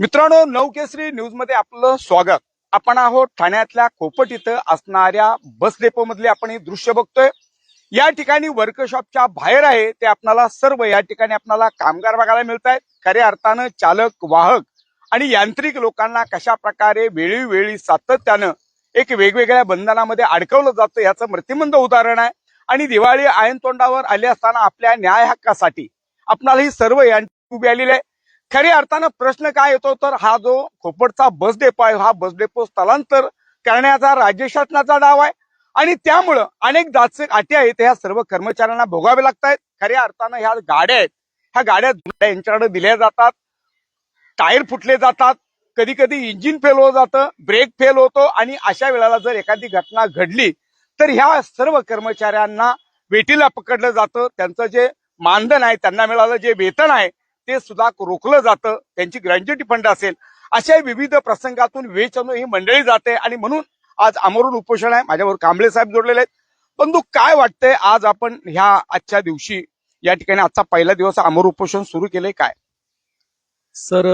मित्रांनो नवकेसरी न्यूजमध्ये आपलं स्वागत. आपण आहोत ठाण्यातल्या खोपट इथं असणाऱ्या बस डेपो मधले आपण हे दृश्य बघतोय. या ठिकाणी वर्कशॉपच्या बाहेर आहे ते आपणाला सर्व या ठिकाणी आपल्याला कामगार बघायला मिळत आहेत खऱ्या अर्थानं चालक वाहक आणि यांत्रिक लोकांना कशा प्रकारे वेळोवेळी सातत्यानं एक वेगवेगळ्या बंधनामध्ये अडकवलं जातं याचं मृत्यूमंद उदाहरण आहे. आणि दिवाळी आयन तोंडावर आले असताना आपल्या न्याय हक्कासाठी आपणाला ही सर्व यांत्रिक उभी आलेली आहे. खऱ्या अर्थानं प्रश्न काय येतो? तर हा जो खोपटचा बस डेपो आहे हा बस डेपो स्थलांतर करण्याचा राज्य शासनाचा डाव आहे. आणि त्यामुळं अनेक जाचक अटी आहेत ह्या सर्व कर्मचाऱ्यांना भोगावे लागत आहेत खऱ्या अर्थानं ह्या गाड्या आहेत. ह्या गाड्या यांच्याकडे दिल्या जातात. टायर फुटले जातात. कधी कधी इंजिन फेल होत जातं ब्रेक फेल होतो. आणि अशा वेळेला जर एखादी घटना घडली तर ह्या सर्व कर्मचाऱ्यांना वेटीला पकडलं जातं. त्यांचं जे मानधन आहे त्यांना मिळालं जे वेतन आहे ते सुद्धा रोखलं जातं त्यांची ग्रॅज्युटी फंड असेल. अशा विविध प्रसंगातून वेचणू ही मंडळी जाते आणि म्हणून आज अमरून उपोषण आहे. माझ्यावर कांबळे साहेब जोडलेले आहेत. परंतु काय वाटतंय आज आपण ह्या आजच्या दिवशी या ठिकाणी आजचा पहिला दिवस अमर उपोषण सुरू केले काय? सर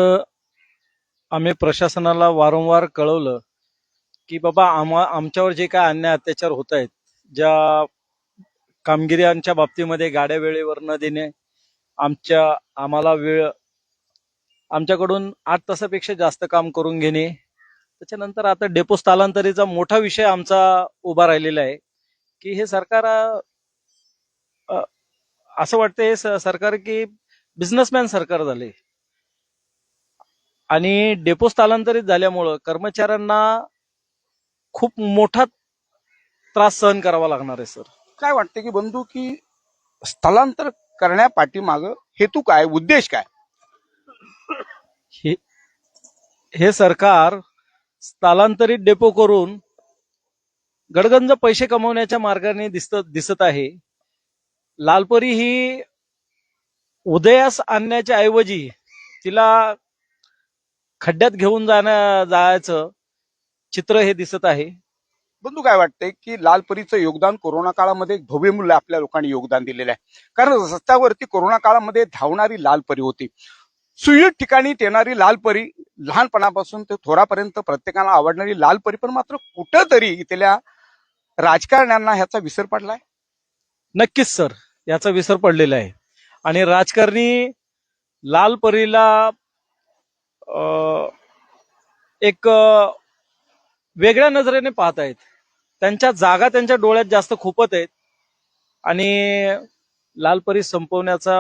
आम्ही प्रशासनाला वारंवार कळवलं की बाबा आम्हा आमच्यावर जे काय अन्याय अत्याचार होत आहेत ज्या कामगिऱ्यांच्या बाबतीमध्ये गाड्या वेळेवर न देणे आमच्या आम्हाला वेळ आमच्याकडून आठ तासापेक्षा जास्त काम करून घेणे. त्याच्यानंतर आता डेपो स्थलांतरीचा मोठा विषय आमचा उभा राहिलेला आहे की हे सरकार असं वाटतं हे सरकार की बिझनेसमॅन सरकार झाले. आणि डेपो स्थलांतरित झाल्यामुळं कर्मचाऱ्यांना खूप मोठा त्रास सहन करावा लागणार आहे सर. काय वाटतं की बंधू की स्थलांतर करण्या पाठीमाग हेतू काय उद्देश काय? हे हे सरकार स्थलांतरित डेपो करून गडगंज पैसे कमवण्याच्या मार्गाने दिसत दिसत आहे. लालपरी ही उदयास आणण्याच्या ऐवजी तिला खड्ड्यात घेऊन जाण्या जायचं चित्र हे दिसत आहे. बंधू काय वाटतंय की लाल परीचं योगदान कोरोना काळामध्ये एक भव्य मूल्य आपल्या लोकांनी योगदान दिलेलं आहे. कारण रस्त्यावरती कोरोना काळामध्ये धावणारी लाल परी होती. सुयोग्य ठिकाणी येणारी लालपरी लहानपणापासून ते थोरापर्यंत प्रत्येकाला आवडणारी लाल परी पण मात्र कुठंतरी इथल्या राजकारण्यांना ह्याचा विसर पडलाय? नक्कीच सर. याचा विसर पडलेला आहे. आणि राजकारणी लाल परीला एक वेगळ्या नजरेने पाहत आहेत त्यांच्या जागा त्यांच्या डोळ्यात जास्त खुपत आहेत. आणि लाल परी संपवण्याचा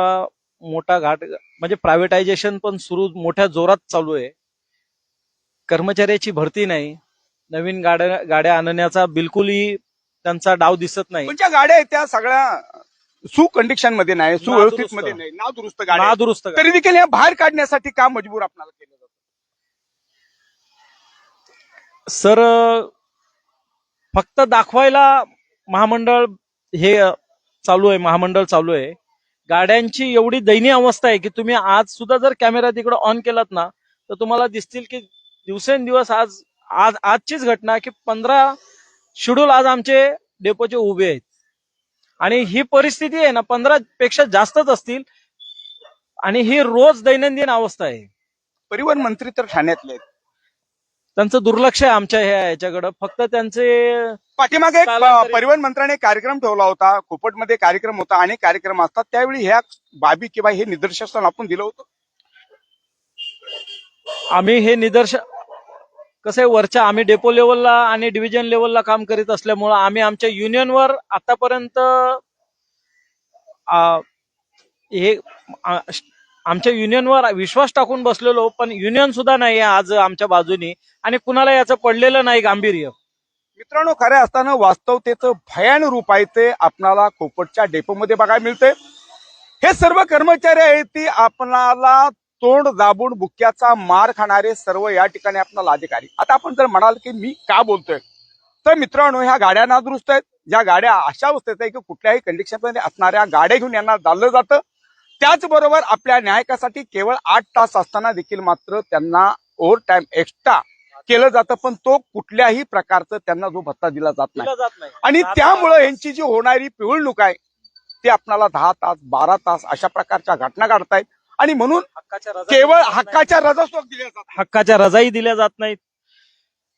मोठा घाट म्हणजे प्रायव्हेटायझेशन पण सुरू मोठ्या जोरात चालू आहे. कर्मचाऱ्याची भरती नाही. नवीन गाड्या गाड्या आणण्याचा बिलकुलही त्यांचा डाव दिसत नाही. ज्या गाड्या आहेत त्या सगळ्या? सुकंडिशनमध्ये नाही सुव्यवस्थित मध्ये. नाही. नाव दुरुस्त गाड्या आहेत. नादुरुस्त तरी देखील या बाहेर काढण्यासाठी का मजबूर आपल्याला केलं जातं? सर फक्त दाखवायला महामंडळ हे चालू आहे महामंडळ चालू आहे. गाड्यांची एवढी दयनीय अवस्था आहे की तुम्ही आज सुद्धा जर कॅमेरा तिकडे ऑन केलात ना तर तुम्हाला दिसतील की दिवसेंदिवस आज आज आजचीच घटना की पंधरा शेड्यूल आज आमचे डेपोचे उभे आहेत. आणि ही परिस्थिती आहे ना पंधरा पेक्षा जास्तच असतील आणि ही रोज दैनंदिन अवस्था आहे. परिवहन मंत्री तर ठाण्यातले आहेत. त्यांचं दुर्लक्ष आहे आमच्या ह्या याच्याकडं. फक्त त्यांचे पाठीमागे एक परिवहन मंत्र्याने कार्यक्रम ठेवला होता. खोपटमध्ये कार्यक्रम होता अनेक कार्यक्रम असतात. त्यावेळी ह्या बाबी किंवा हे निदर्शन आपण दिलं होतं? आम्ही हे निदर्शन कसं आहे वरच्या आम्ही डेपो लेवलला आणि डिव्हिजन लेवलला काम करीत असल्यामुळं आम्ही आमच्या युनियनवर आतापर्यंत आ, हे आ, श- आमच्या युनियनवर विश्वास टाकून बसलेलो पण युनियन सुद्धा नाही आज आमच्या बाजूनी आणि कुणाला याचं पडलेलं नाही गांभीर्य. मित्रांनो खरे असताना वास्तवतेचं भयान रूप आहे ते आपणाला खोपटच्या डेपोमध्ये बघायला मिळते हे सर्व कर्मचारी आहेत ती आपणाला तोंड दाबून बुक्याचा मार खाणारे सर्व या ठिकाणी आपणाला अधिकारी. आता आपण जर म्हणाल की मी का बोलतोय? तर मित्रांनो ह्या गाड्या नादुरुस्त आहेत. ज्या गाड्या अशा अवस्थेत आहे की कुठल्याही कंडिशनमध्ये असणाऱ्या गाड्या घेऊन यांना चाललं जातं. त्याचबरोबर आपल्या न्यायकासाठी केवळ आठ तास असताना देखील मात्र त्यांना ओव्हर टाइम एक्स्ट्रा केलं जातं पण तो कुठल्याही प्रकारचं त्यांना जो भत्ता दिला जात नाही. दिलं जात नाही. आणि त्यामुळं यांची जी होणारी पिवळणूक आहे ती आपणाला दहा तास बारा तास अशा प्रकारच्या घटना घडतायत. आणि म्हणून हक्काच्या रजा केवळ दिल्या जात नाहीत. हक्काच्या रजास्वाक दिल्या जातात हक्काच्या रजाही दिल्या जात नाहीत.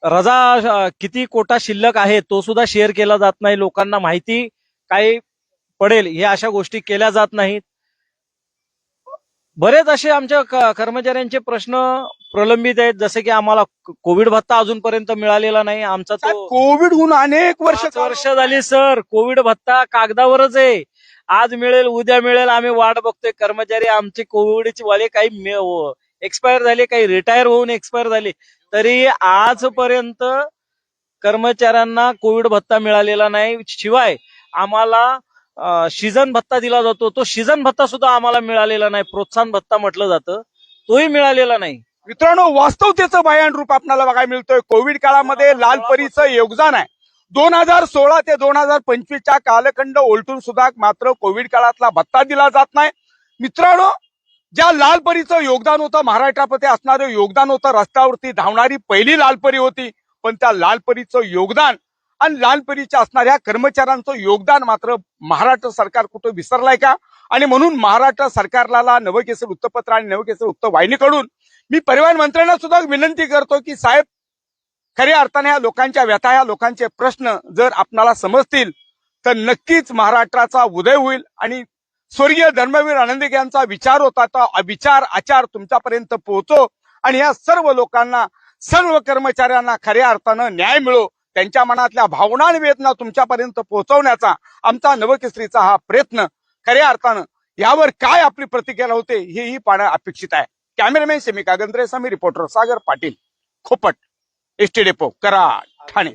रजा किती कोटा शिल्लक आहे तो सुद्धा शेअर केला जात नाही. लोकांना माहिती काय पडेल हे अशा गोष्टी केल्या जात नाहीत. बरेच असे आमच्या कर्मचाऱ्यांचे प्रश्न प्रलंबित आहेत. जसे की आम्हाला कोविड भत्ता अजूनपर्यंत मिळालेला नाही. आमचा कोविड होऊन अनेक वर्ष वर्ष वर्ष झाली सर. कोविड भत्ता कागदावरच आहे. आज मिळेल उद्या मिळेल. आम्ही वाट बघतोय. कर्मचारी आमचे कोविडचे वाले काही एक्सपायर झाले काही रिटायर होऊन एक्सपायर झाले. तरी आजपर्यंत कर्मचाऱ्यांना कोविड भत्ता मिळालेला नाही. शिवाय आम्हाला सीझन भत्ता दिला जातो. तो सीझन भत्ता सुद्धा आम्हाला मिळालेला नाही. प्रोत्साहन भत्ता म्हटलं जातं. तोही मिळालेला नाही. मित्रांनो वास्तवतेचं भयान रूप आपल्याला बघायला मिळतोय. कोविड काळामध्ये लाल परीचं योगदान आहे. दोन हजार सोळा ते दोन हजार पंचवीसच्या कालखंड ओलटून सुद्धा मात्र कोविड काळातला भत्ता दिला जात नाही. मित्रांनो ज्या लाल परीचं योगदान होतं महाराष्ट्रामध्ये असणारं योगदान होतं रस्त्यावरती धावणारी पहिली लाल परी होती. पण त्या लाल परीचं योगदान आणि लालपरीच्या असणाऱ्या कर्मचाऱ्यांचं योगदान मात्र महाराष्ट्र सरकार कुठं विसरलाय का? आणि म्हणून महाराष्ट्र सरकारला नवकेसर वृत्तपत्र आणि नवकेसर वृत्त वाहिनीकडून मी परिवहन मंत्र्यांना सुद्धा विनंती करतो की साहेब खऱ्या अर्थाने या लोकांच्या व्यथा या लोकांचे प्रश्न जर आपणाला समजतील तर नक्कीच महाराष्ट्राचा उदय होईल. आणि स्वर्गीय धर्मवीर आनंदिक यांचा विचार होता तो विचार आचार तुमच्यापर्यंत पोहोचो. आणि या सर्व लोकांना सर्व कर्मचाऱ्यांना खऱ्या अर्थानं न्याय मिळो. त्यांच्या मनातल्या भावना आणि वेदना तुमच्यापर्यंत पोहोचवण्याचा आमचा नवकेसरीचा हा प्रयत्न खऱ्या अर्थानं यावर काय आपली प्रतिक्रिया होते हेही पाहणं अपेक्षित आहे. कॅमेरामॅन सेमिका गंद्रे समी reporter Sagar Patil Khopat ST depot Karad Thane.